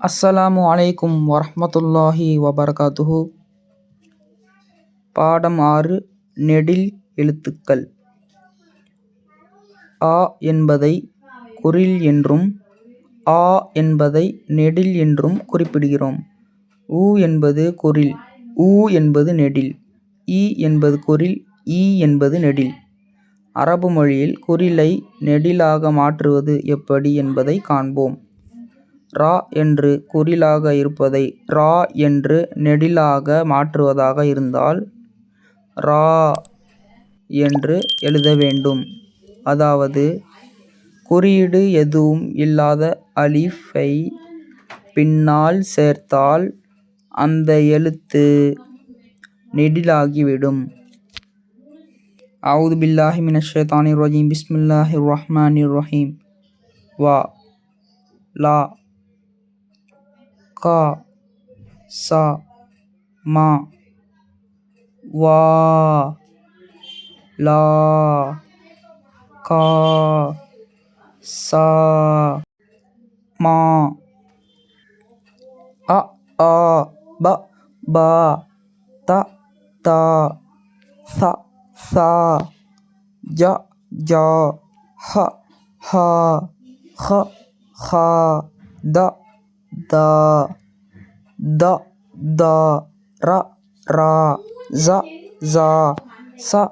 அஸ்ஸலாமு அலைக்கும் வரமத்துல்லாஹி வபரகாத்துஹு பாடம் ஆறு நெடில் எழுத்துக்கள் அ என்பதை குறில் என்றும் ஆ என்பதை நெடில் என்றும் குறிப்பிடுகிறோம். உ என்பது குறில் ஊ என்பது நெடில் இ என்பது குறில் ஈ என்பது நெடில் அரபு மொழியில் குறிலை நெடிலாக மாற்றுவது எப்படி என்பதை காண்போம். ரா என்று குறிலாக இருப்பதை ரா என்று நெடிலாக மாற்றுவதாக இருந்தால் ரா என்று எழுத வேண்டும். அதாவது குறியீடு எதுவும் இல்லாத அலிஃபை பின்னால் சேர்த்தால் அந்த எழுத்து நெடிலாகிவிடும். அவுது பில்லாஹி மினஷ் ஷைத்தானிர் ரஜீம். பிஸ்மில்லாஹிர் ரஹ்மானிர் ரஹீம். வா. லா. ka sa ma wa la ka sa ma a a ba ba ta ta sa sa ja ja ha ha ha ha da. da da da ra ra za za sa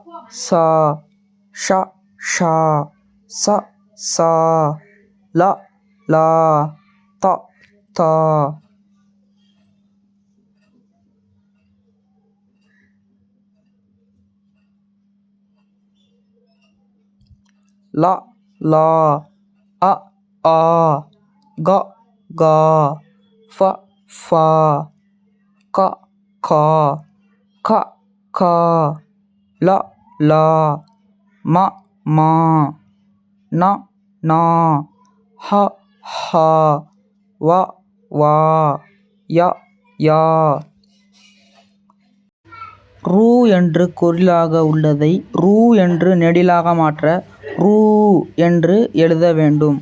sa sa la la ta ta la la a a ga கா ஃப ஃபா க கா க கா ல லா ம மா ந நா ஹ ஹ வ வா ய யா. ரூ என்று குறிலாக உள்ளதை ரூ என்று நெடிலாக மாற்ற ரூ என்று எழுத வேண்டும்.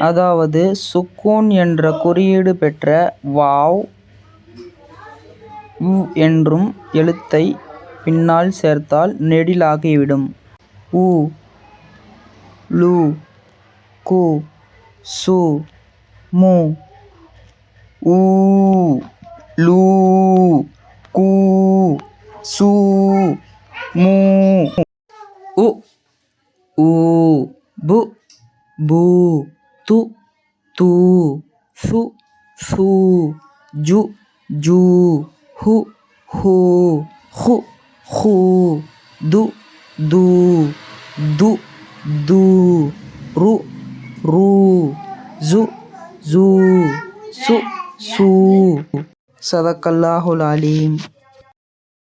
அதாவது சுக்கூன் என்ற குறியீடு பெற்ற வாவ் உ என்றும் எழுத்தை பின்னால் சேர்த்தால் நெடிலாகிவிடும். உ லு கு சு மு ஊ லூ கு சு மு. உ ஊ பு பூ. तु, तू, सु सु, जु जु, हु हु खु खू दु दु दु दु, रु रु, जु जु, सु, सू। सदकल्लाहुल आलिम